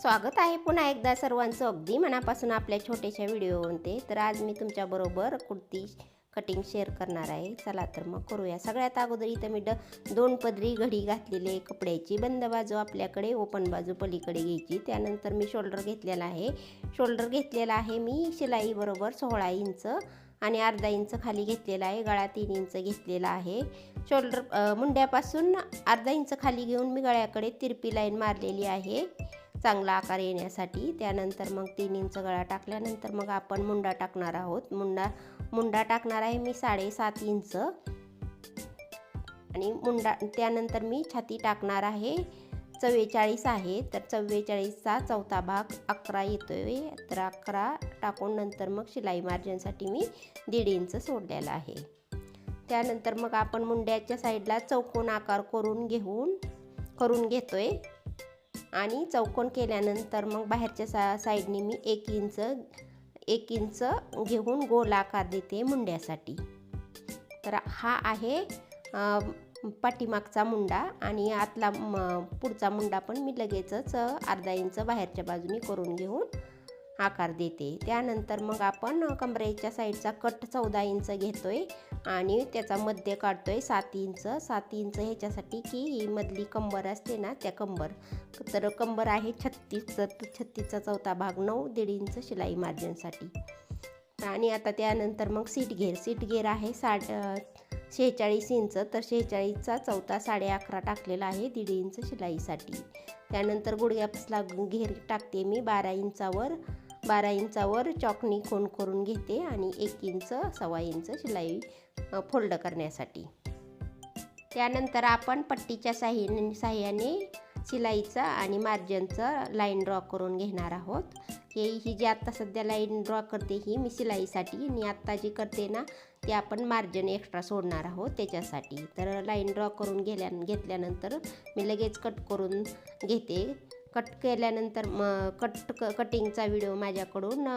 स्वागत आहे पुन्हा एकदा सर्वांचं. अगदी मनापासून आपल्या छोट्याशा व्हिडिओमध्ये. तर आज मी तुमच्याबरोबर कुर्ती कटिंग शेअर करणार आहे. चला तर मग करूया. सगळ्यात अगोदर इथं मी ड दोन पदरी घडी घातलेली आहे. कपड्याची बंद बाजू आपल्याकडे ओपन बाजू पलीकडे घ्यायची. त्यानंतर मी शोल्डर घेतलेला आहे. शोल्डर घेतलेला आहे मी शिलाईबरोबर सोळा इंच आणि अर्धा इंच खाली घेतलेला आहे. गळा तीन इंच घेतलेला आहे. शोल्डर मुंड्यापासून अर्धा इंच खाली घेऊन मी गळ्याकडे तिरपी लाईन मारलेली आहे. चांगला आकार येण्यासाठी. त्यानंतर मग तीन इंच गळा टाकल्यानंतर मग आपण मुंडा टाकणार आहोत. मुंडा मुंडा टाकणार आहे मी साडेसात इंच. आणि मुंडा त्यानंतर मी छाती टाकणार आहे. चव्वेचाळीस आहे. तर चव्वेचाळीसचा चौथा भाग अकरा येतो आहे तर अकरा टाकून नंतर मग शिलाई मार्जिनसाठी मी दीड इंच सोडलेला आहे. त्यानंतर मग आपण मुंड्याच्या साईडला चौकोन आकार करून घेऊन करून घेतो आहे आणि चौकोन केल्यानंतर मग बाहेरच्या सा साईडने मी एक इंच एक इंच घेऊन गोल आकार देते मुंड्यासाठी. तर हा आहे पाठीमागचा मुंडा आणि आतला म, पुढचा मुंडा पण मी लगेचच अर्धा इंच बाहेरच्या बाजूनी करून घेऊन आकार देते. त्यानंतर मग आपण कमरेच्या साईडचा कट चौदा इंच घेतो आहे आणि त्याचा मध्य आहे सात इंच. सात इंच ह्याच्यासाठी की ही मधली कंबर असते ना त्या कंबर. तर कंबर आहे छत्तीस छत्तीसचा चौथा भाग नऊ दीड इंच शिलाई मार्जिनसाठी. आणि आता त्यानंतर मग सीट घेर. सीट घेर आहे साठ शेहेचाळीस इंच. तर शेहेचाळीसचा चौथा साडे अकरा टाकलेला आहे दीड इंच शिलाईसाठी. त्यानंतर गुडघ्यापासला घेर टाकते मी बारा इंचावर. बारा इंचावर चॉकनी कोण करून घेते आणि एक इंच सव्वा इंच शिलाई फोल्ड करण्यासाठी. त्यानंतर आपण पट्टीच्या साह्याने साह्याने शिलाईचा आणि मार्जनचं लाईन ड्रॉ करून घेणार आहोत. हे ही जी आत्ता सध्या लाईन ड्रॉ करते ही मी शिलाईसाठी आणि आत्ता जी करते ना ते आपण मार्जन एक्स्ट्रा सोडणार आहोत त्याच्यासाठी. तर लाईन ड्रॉ करून घेल्या घेतल्यानंतर मी लगेच कट करून घेते. कट केल्यानंतर म कट क कटिंगचा व्हिडिओ माझ्याकडून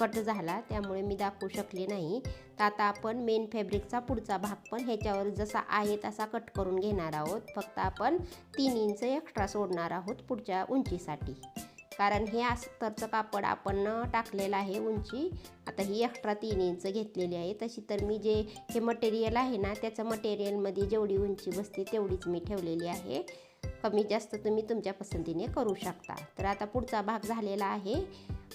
कट झाला. त्यामुळे मी दाखवू शकले नाही. तर आता आपण मेन फॅब्रिकचा पुढचा भाग पण ह्याच्यावर जसा आहे तसा कट करून घेणार आहोत. फक्त आपण तीन इंच एक्स्ट्रा सोडणार आहोत पुढच्या उंचीसाठी. कारण हे अस्तरचं कापड आपण टाकलेलं आहे उंची. आता ही एक्स्ट्रा तीन इंच घेतलेली आहे. तशी तर मी जे हे मटेरियल आहे ना त्याचं मटेरियलमध्ये जेवढी उंची बसते तेवढीच मी ठेवलेली आहे. कमी जास्त तुम्ही तुमच्या पसंतीने करू शकता. तर आता पुढचा भाग झालेला आहे.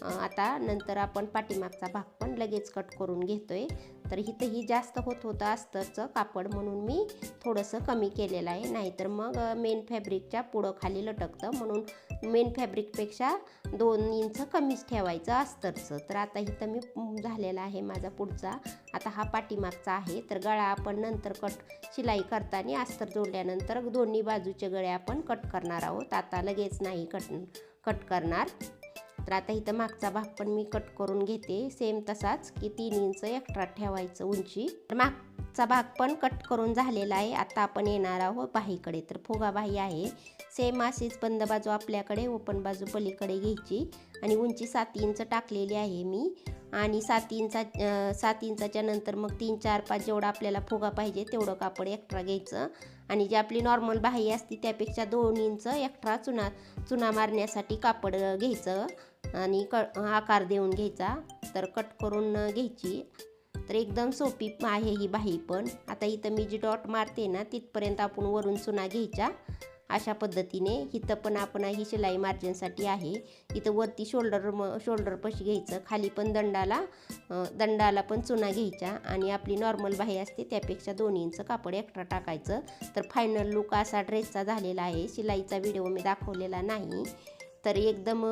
आता नंतर आपण पाठीमागचा भाग पण लगेच कट करून घेतोय. तर इथंही जास्त होत होतं अस्तरचं कापड म्हणून मी थोडंसं कमी केलेलं आहे. नाहीतर मग मेन फॅब्रिकच्या पुढं खाली लटकतं. म्हणून मेन फॅब्रिकपेक्षा दोन इंच कमीच ठेवायचं अस्तरचं तर आता इथं मी झालेला आहे माझा पुढचा. आता हा पाठीमागचा आहे. तर गळा आपण नंतर कट शिलाई करताना अस्तर जोडल्यानंतर दोन्ही बाजूचे गळे आपण कट करणार आहोत. आता लगेच नाही कट कट करणार. तर आता इथं मागचा भाग पण मी कट करून घेते. सेम तसाच की तीन इंच एक्स्ट्रा ठेवायचं उंची. तर मागचा भाग पण कट करून झालेला आहे. आता आपण येणार आहोत बाहीकडे तर फुगा बाही आहे. सेम अशीच बंद बाजू आपल्याकडे ओपन बाजू पलीकडे घ्यायची. आणि उंची सात इंच टाकलेली आहे मी. आणि सात इंचा सात इंचाच्या नंतर मग तीन चार पाच जेवढा आपल्याला फुगा पाहिजे तेवढं कापड एक्स्ट्रा घ्यायचं. आणि जी आपली नॉर्मल बाही असते त्यापेक्षा दोन इंच एक्स्ट्रा चुना चुना मारण्यासाठी कापड घ्यायचं. आणि क आकार देऊन घ्यायचा. तर कट करून घ्यायची. तर एकदम सोपी आहे ही बाही पण. आता इथं मी जी डॉट मारते ना तिथपर्यंत आपण वरून चुना घ्यायच्या. अशा पद्धतीने. इथं पण आपण ही शिलाई मार्जिनसाठी आहे. इथं वरती शोल्डर म शोल्डर पशी घ्यायचं. खाली पण दंडाला दंडाला पण चुना घ्यायच्या. आणि आपली नॉर्मल बाही असते त्यापेक्षा दोन इंच कापड एक्स्ट्रा टाकायचं. तर फायनल लुक असा ड्रेसचा झालेला आहे. शिलाईचा व्हिडिओ मी दाखवलेला नाही. तर एकदम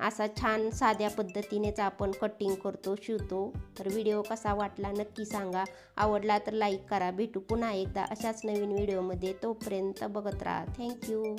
असा छान साध्या पद्धतीनेच आपण कटिंग करतो शिवतो. तर व्हिडिओ कसा वाटला नक्की सांगा. आवडला तर लाईक करा. भेटू पुन्हा एकदा अशाच नवीन व्हिडिओमध्ये तोपर्यंत बघत राहा. थँक्यू